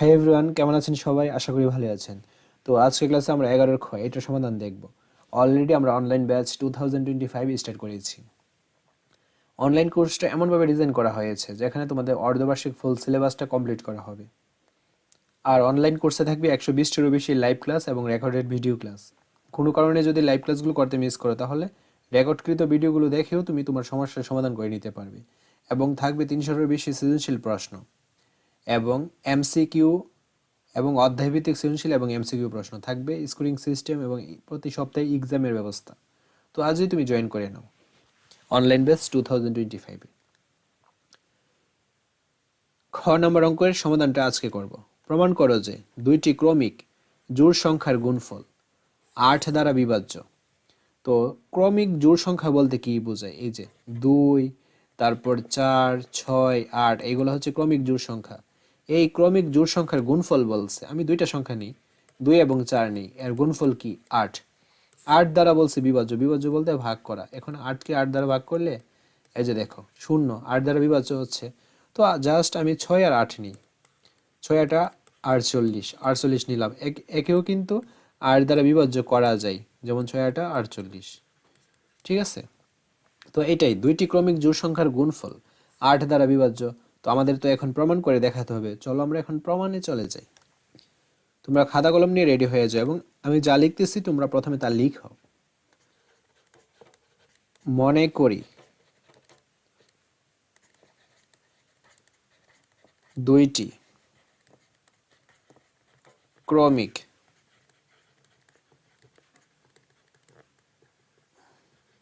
Hi everyone কেমন আছেন সবাই? আশা করি ভালো আছেন। তো আজকে ক্লাসে আমরা এগারোর খ, এটার সমাধান দেখব। অলরেডি আমরা online batch two thousand twenty five start করেছি। অনলাইন কোর্সটা এমনভাবে ডিজাইন করা হয়েছে, যেখানে তোমাদের অর্ধবার্ষিক ফুল সিলেবাসটা কমপ্লিট করা হবে। আর অনলাইন কোর্সে থাকবে একশো বিশটিরও বেশি লাইভ ক্লাস এবং রেকর্ডেড ভিডিও ক্লাস কোনো কারণে যদি লাইভ ক্লাসগুলো করতে মিস করো, তাহলে রেকর্ডকৃত ভিডিওগুলো দেখেও তুমি তোমার সমস্যার সমাধান করে নিতে পারবে। এবং থাকবে তিনশোরও বেশি সৃজনশীল প্রশ্ন। এবং এমসিকিউ এবং অধ্যায়ভিত্তিক সৃজনশীল এবং এমসিকিউ প্রশ্ন থাকবে, স্কোরিং সিস্টেম এবং প্রতি সপ্তাহে এক্সামের ব্যবস্থা। তো আজই তুমি জয়েন করে নাও। Online base two thousand twenty ফাইভে খ নম্বর অঙ্কের সমাধানটা আজকে করব। প্রমাণ করো যে দুইটি ক্রমিক জোড় সংখ্যার গুণফল আট দ্বারা বিভাজ্য। তো ক্রমিক জোড় সংখ্যা বলতে কি বোঝায়? এই যে দুই, তারপর চার, ছয়, আট এগুলো হচ্ছে ক্রমিক জোড় সংখ্যা। এই ক্রমিক জোড় সংখ্যার গুণফল বলছে। আমি দুইটা সংখ্যা নিই। দুই এবং চার নিই। এর গুণফল কি? আট। আট দ্বারা বলছে বিভাজ্য। বিভাজ্য বলতে ভাগ করা। এখন আটকে আট দ্বারা ভাগ করলে, এই যে দেখো, শূন্য। আট দ্বারা বিভাজ্য হচ্ছে। তো জাস্ট আমি ছয় আর আট নিই। ছয় আটা আটচল্লিশ। আটচল্লিশ নিলাম। এক- একেও কিন্তু আট দ্বারা বিভাজ্য করা যায়। যেমন ছয় আটা আটচল্লিশ। ঠিক আছে? তো এটাই। দুইটি ক্রমিক জোড় সংখ্যার গুণফল। আট দ্বারা বিভাজ্য। তো আমাদের তো এখন প্রমাণ করে দেখাতে হবে। চলো আমরা এখন প্রমাণে চলে যাই। তোমরা খাতা কলম নিয়ে রেডি হয়ে যাও এবং আমি যা লিখতেছি তোমরা প্রথমে তা লিখো। মনে করি। দুইটি। ক্রমিক।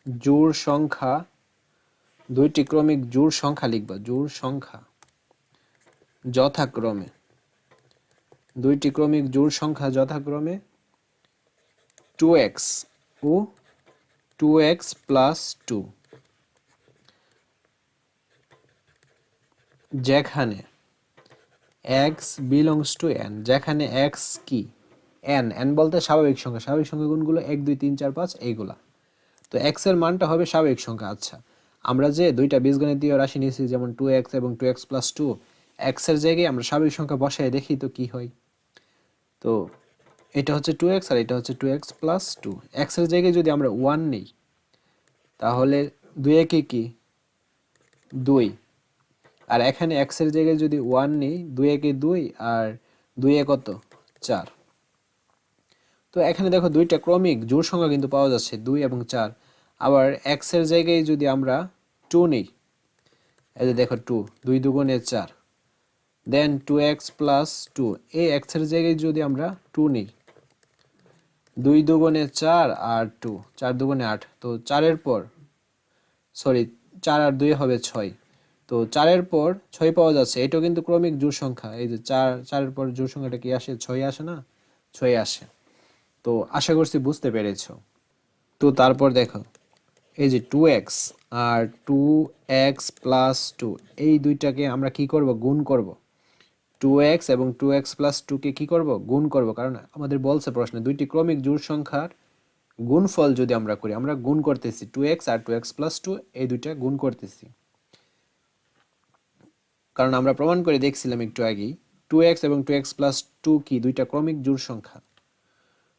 জোড় সংখ্যা। দুইটি ক্রমিক জোড় সংখ্যা লিখবা। জোড় সংখ্যা। যথাক্রমে। দুইটি ক্রমিক জোড় সংখ্যা যথাক্রমে টু এক্স ও টু এক্স প্লাস টু যেখানে এক্স বিলংস টু এন যেখানে এক্স কি? এন এন বলতে স্বাভাবিক সংখ্যা। স্বাভাবিক সংখ্যা গুণগুলো এক, দুই, তিন, চার, পাঁচ, এইগুলা। তো এক্সের মানটা হবে স্বাভাবিক সংখ্যা। আচ্ছা আমরা যে দুইটা বীজগণিতীয় রাশি নিয়েছি, যেমন টু এক্স এবং টু এক্স প্লাস টু এক্সের জায়গায় আমরা স্বাভাবিক সংখ্যা বসায় দেখি তো কি হয়। তো এটা হচ্ছে টু এক্স আর এটা হচ্ছে টু এক্স প্লাস টু এক্সের জায়গায় যদি আমরা ওয়ান নিই, তাহলে দুই একে কি? দুই। আর এখানে এক্সের জায়গায় যদি ওয়ান নিই, দুই একে দুই আর দুই এ কত? চার। তো এখানে দেখো দুইটা ক্রমিক জোর সংখ্যা কিন্তু পাওয়া যাচ্ছে, দুই এবং চার। আবার এক্সের জায়গায় যদি আমরা টু নিই, এই যে দেখো টু দুই দুগুণে চার। Then two X plus two এই এক্সের জায়গায় যদি আমরা টু নিই, দুই দুগুণে চার আর টু চার দুগুণে আট, তো চারের পর সরি চার আর দুই হবে ছয়, তো চারের পর ছয় পাওয়া যাচ্ছে। এটাও কিন্তু ক্রমিক জোড় সংখ্যা। এই যে চার, চারের পর জোড় সংখ্যাটা কি আসে? ছয় আসে না? ছয় আসে। তো আশা করছি বুঝতে পেরেছ। তো তারপর দেখো, এই যে টু এক্স আর টু এক্স প্লাস টু এই দুইটাকে আমরা কি করব? গুণ করব। টু এক্স এবং টু এক্স প্লাস টুকে কী করব? গুণ করব। কারণ আমাদের বলছে প্রশ্নে, দুইটি ক্রমিক জোড় সংখ্যার গুণফল যদি আমরা করি, আমরা গুণ করতেছি টু এক্স আর টু এক্স প্লাস টু এই দুইটা গুণ করতেছি। কারণ আমরা প্রমাণ করে দেখছিলাম একটু আগেই টু এক্স এবং টু এক্স প্লাস টু কি দুইটা ক্রমিক জোড় সংখ্যা?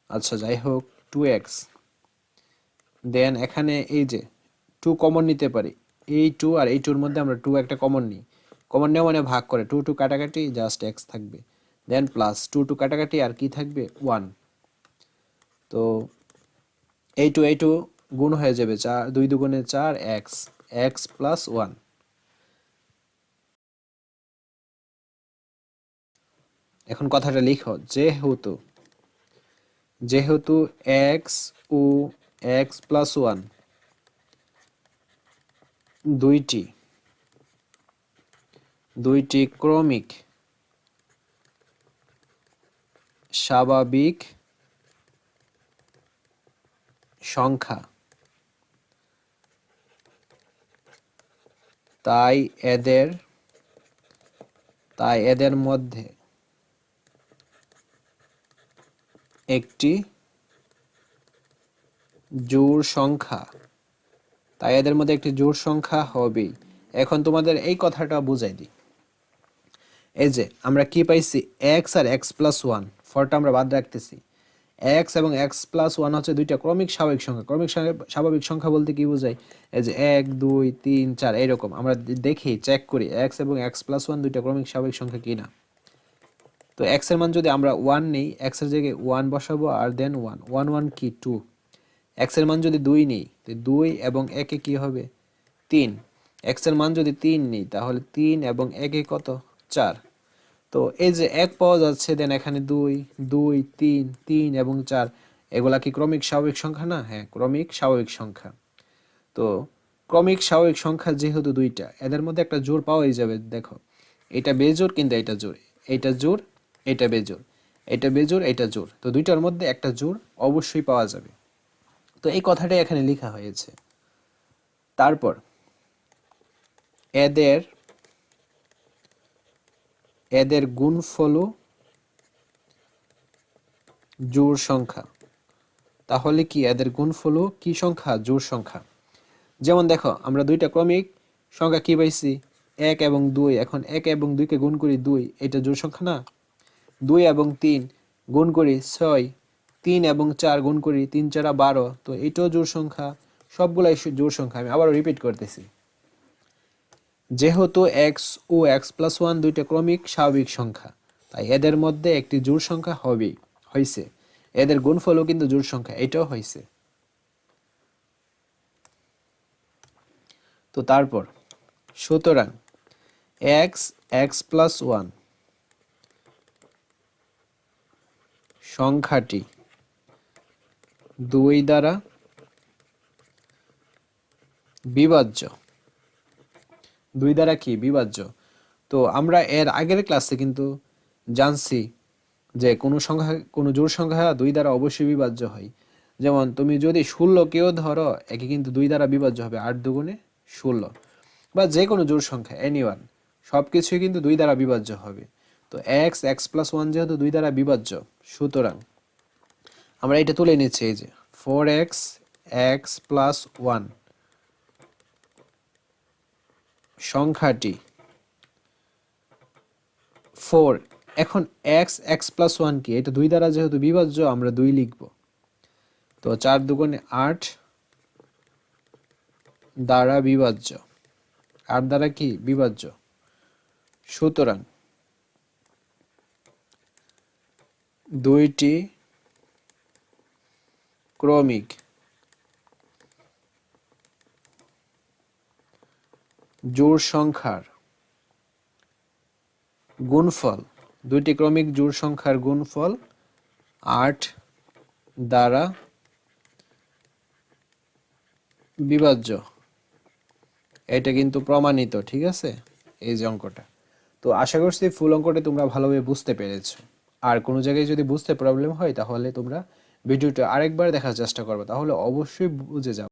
আচ্ছা যাই হোক টু এক্স দেন এখানে এই যে টু কমন নিতে পারি, এই টু আর এই টুর মধ্যে আমরা টু একটা কমন নিই। কমন নেওয়া মানে ভাগ করে। টু টু কাটাকাটি জাস্ট এক্স থাকবে। দেন প্লাস টু টু কাটাকাটি আর কি থাকবে? ওয়ান তো এই টু এই টু গুণ হয়ে যাবে চার, দুই দুগুণে চার এক্স এক্স প্লাস ওয়ান এখন কথাটা লিখো। যেহেতু যেহেতু এক্স ও এক্স প্লাস ওয়ান দুইটি দুইটি ক্রমিক। স্বাভাবিক সংখ্যা। তাই এদের তাই এদের মধ্যে একটি জোড় সংখ্যা। তাই এদের মধ্যে একটি জোড় সংখ্যা হবেই। এখন তোমাদের এই কথাটা বুঝাই দিই। এই যে, আমরা কি পাইছি? এক্স আর এক্স প্লাস ওয়ান ফরটা আমরা বাদ রাখতেছি। এক্স এবং এক্স প্লাস ওয়ান হচ্ছে দুইটা ক্রমিক স্বাভাবিক সংখ্যা। ক্রমিক স্বাভাবিক সংখ্যা বলতে কি বোঝায় এই যে এক, দুই, তিন, চার এইরকম আমরা দেখি চেক করি এক্স এবং এক্স প্লাস ওয়ান দুইটা ক্রমিক স্বাভাবিক সংখ্যা কি না তো এক্সের মান যদি আমরা ওয়ান নেই এক্সের জায়গায় ওয়ান বসাবো আর দেন ওয়ান ওয়ান ওয়ান কি? টু এক্সের মান যদি দুই নেই, তো দুই এবং একে কি হবে? তিন। এক্সের মান যদি তিন নেই, তাহলে তিন এবং একে কত? চার। তো এই যে এক পাওয়া যাচ্ছে দেন এখানে দুই দুই, তিন তিন এবং চার। এগুলা কি ক্রমিক স্বাভাবিক সংখ্যা? না হ্যাঁ ক্রমিক স্বাভাবিক সংখ্যা। তো ক্রমিক স্বাভাবিক সংখ্যা যেহেতু দুইটা, এদের মধ্যে একটা জোর পাওয়াই যাবে, দেখো। এটা বেজোর কিন্তু এটা জোর এটা জোর এটা বেজোর এটা বেজোর এটা জোর তো দুইটার মধ্যে একটা জোর অবশ্যই পাওয়া যাবে। তো এই কথাটাই এখানে লেখা হয়েছে। তারপর এদের এদের গুণ গুণফলও জোড় সংখ্যা। তাহলে কি এদের গুণফলও কি সংখ্যা? জোড় সংখ্যা। যেমন দেখো, আমরা দুইটা ক্রমিক সংখ্যা কি পাইছি? এক এবং দুই। এখন এক এবং দুইকে গুণ করি দুই, এটা জোড় সংখ্যা না? দুই এবং তিন গুণ করি ছয়, তিন এবং চার গুণ করি তিন চারা বারো, তো এটাও জোড় সংখ্যা। সবগুলাই জোড় সংখ্যা। আমি আবারও রিপিট করতেছি। যেহেতু এক্স ও এক্স প্লাস ওয়ান দুইটা ক্রমিক স্বাভাবিক সংখ্যা, তাই এদের মধ্যে একটি জোড় সংখ্যা হবেই হয়েছে এদের গুণফলও কিন্তু জোড় সংখ্যা, এটাও হয়েছে তো তারপর, সুতরাং এক্স এক্স প্লাস ওয়ান সংখ্যাটি দুই দ্বারা বিভাজ্য। দুই দ্বারা কি? বিভাজ্য। তো আমরা এর আগের ক্লাসে কিন্তু জানছি যে কোনো সংখ্যা, কোনো জোড় সংখ্যা দুই দ্বারা অবশ্যই বিভাজ্য হয়। যেমন তুমি যদি ষোলো কেউ ধরো, একে কিন্তু দুই দ্বারা বিভাজ্য হবে, আট দুগুণে ষোলো। বা যে কোনো জোড় সংখ্যা এনি ওয়ান সব কিছুই কিন্তু দুই দ্বারা বিভাজ্য হবে। তো এক্স এক্স প্লাস ওয়ান যেহেতু দুই দ্বারা বিভাজ্য, সুতরাং আমরা এটা তুলে নিচ্ছি এই যে four x x plus one সংখ্যাটি ফোর এখন এক্স এক্স প্লাস ওয়ান কি? এটা দুই দ্বারা যেহেতু বিভাজ্য, আমরা দুই লিখব। তো চার দুগুণে আট দ্বারা বিভাজ্য। আট দ্বারা কি? বিভাজ্য। সুতরাং দুইটি ক্রমিক জোড় সংখ্যার গুণফল, দুইটি ক্রমিক জোড় সংখ্যার গুণফল আট দ্বারা বিভাজ্য। এটা কিন্তু প্রমাণিত, ঠিক আছে? এই যে অঙ্কটা। তো আশা করছি ফুল অঙ্কটা তোমরা ভালোভাবে বুঝতে পেরেছ। আর কোনো জায়গায় যদি বুঝতে প্রবলেম হয়, তাহলে তোমরা ভিডিওটা আরেকবার দেখার চেষ্টা করবে। তাহলে অবশ্যই বুঝে যাবে।